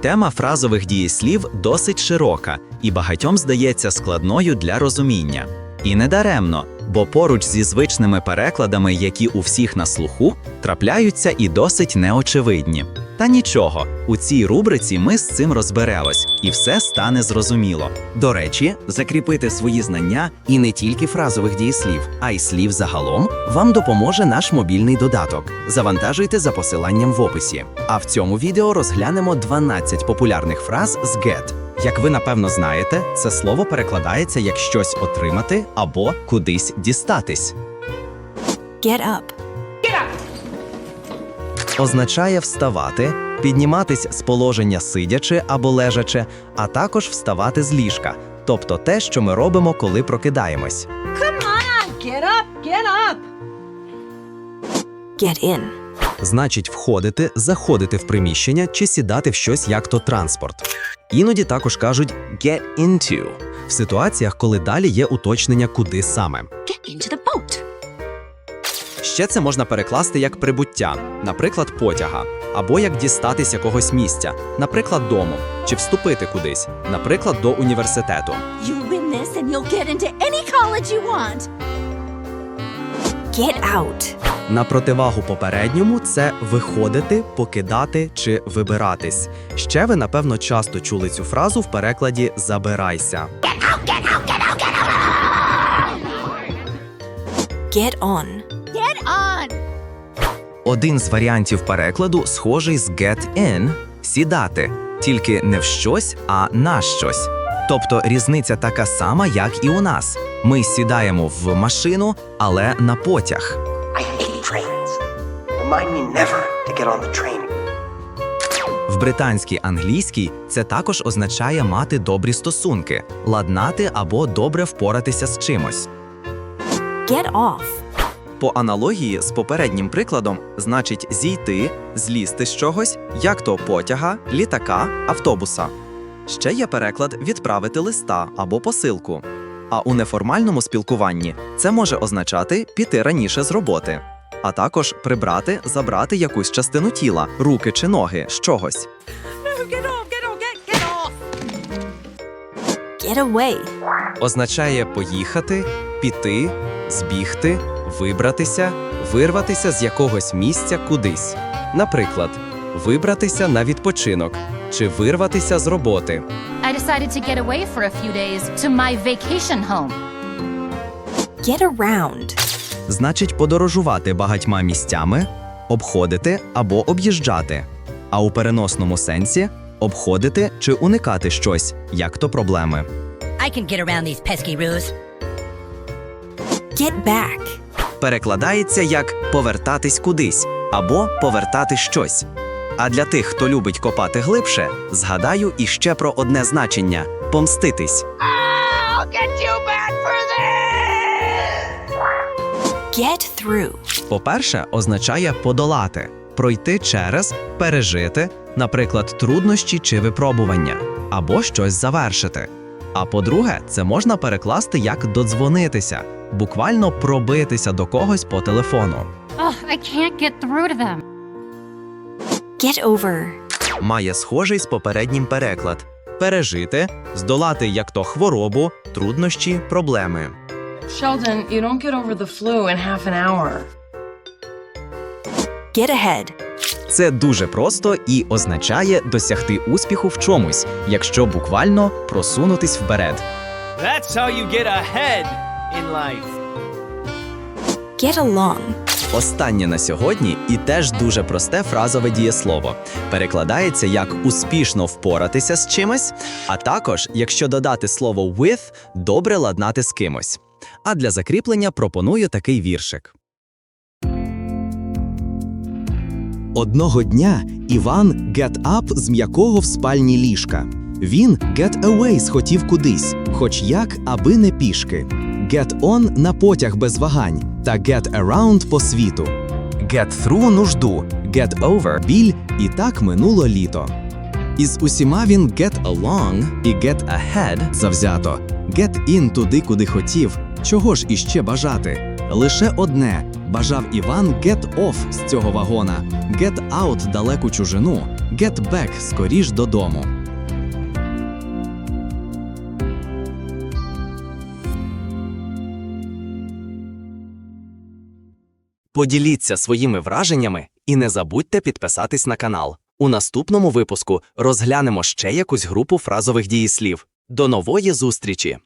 Тема фразових дієслів досить широка і багатьом здається складною для розуміння. І не даремно, бо поруч зі звичними перекладами, які у всіх на слуху, трапляються і досить неочевидні. Та нічого, у цій рубриці ми з цим розберемось, і все стане зрозуміло. До речі, закріпити свої знання і не тільки фразових дієслів, а й слів загалом вам допоможе наш мобільний додаток. Завантажуйте за посиланням в описі. А в цьому відео розглянемо 12 популярних фраз з get. Як ви напевно знаєте, це слово перекладається як щось отримати або кудись дістатись. Get up. Означає вставати, підніматись з положення сидячи або лежачи, а також вставати з ліжка, тобто те, що ми робимо, коли прокидаємось. Get up, get up. Get in. Значить, входити, заходити в приміщення чи сідати в щось як то транспорт. Іноді також кажуть get into в ситуаціях, коли далі є уточнення, куди саме. Get into the boat. Ще це можна перекласти як прибуття, наприклад, потяга, або як дістатись якогось місця, наприклад, дому, чи вступити кудись, наприклад, до університету. You win this and you'll get into any college you want. Get out. На противагу попередньому це виходити, покидати чи вибиратись. Ще ви, напевно, часто чули цю фразу в перекладі забирайся. Get on. Get on. Один з варіантів перекладу схожий з get in сідати, тільки не в щось, а на щось. Тобто різниця така сама, як і у нас. Ми сідаємо в машину, але на потяг. I hate trains. Remind me never to get on the train. В британській англійській це також означає мати добрі стосунки, ладнати або добре впоратися з чимось. Get off. По аналогії з попереднім прикладом значить зійти, злізти з чогось, як то потяга, літака, автобуса. Ще є переклад відправити листа або посилку. А у неформальному спілкуванні це може означати піти раніше з роботи, а також прибрати, забрати якусь частину тіла, руки чи ноги з чогось. Get away. означає поїхати, піти, збігти, вибратися, вирватися з якогось місця кудись. Наприклад, вибратися на відпочинок чи вирватися з роботи. I decided to get away for a few days to my vacation home. Get around. Значить подорожувати багатьма місцями, обходити або об'їжджати. А у переносному сенсі обходити чи уникати щось, як то проблеми. I can get around these pesky roos. Get back. Перекладається як повертатись кудись або повертати щось. А для тих, хто любить копати глибше, згадаю іще про одне значення помститись. I'll get you back for this. Get through. По-перше, означає подолати, пройти через, пережити, наприклад, труднощі чи випробування, або щось завершити. А по-друге, це можна перекласти як додзвонитися, буквально пробитися до когось по телефону. Oh, I can't get through to them. Get over. має схожий з попереднім переклад пережити, здолати як то хворобу, труднощі, проблеми. Sheldon, you don't get over the flu in half an hour. Get ahead. Це дуже просто і означає досягти успіху в чомусь, якщо буквально просунутись вперед. That's how you get ahead in life. Get along. Останнє на сьогодні і теж дуже просте фразове дієслово. Перекладається як успішно впоратися з чимось, а також, якщо додати слово with, добре ладнати з кимось. А для закріплення пропоную такий віршик. Одного дня Іван get up з м'якого в спальні ліжка. Він get away схотів кудись, хоч як, аби не пішки. Get on на потяг без вагань та get around по світу. Get through нужду, get over біль, і так минуло літо. Із усіма він get along і get ahead завзято. Get in туди, куди хотів. Чого ж іще бажати? Лише одне бажав Іван get off з цього вагона, get out далеку чужину, Get back скоріш додому. Поділіться своїми враженнями і не забудьте підписатись на канал. У наступному випуску розглянемо ще якусь групу фразових дієслів. До нової зустрічі!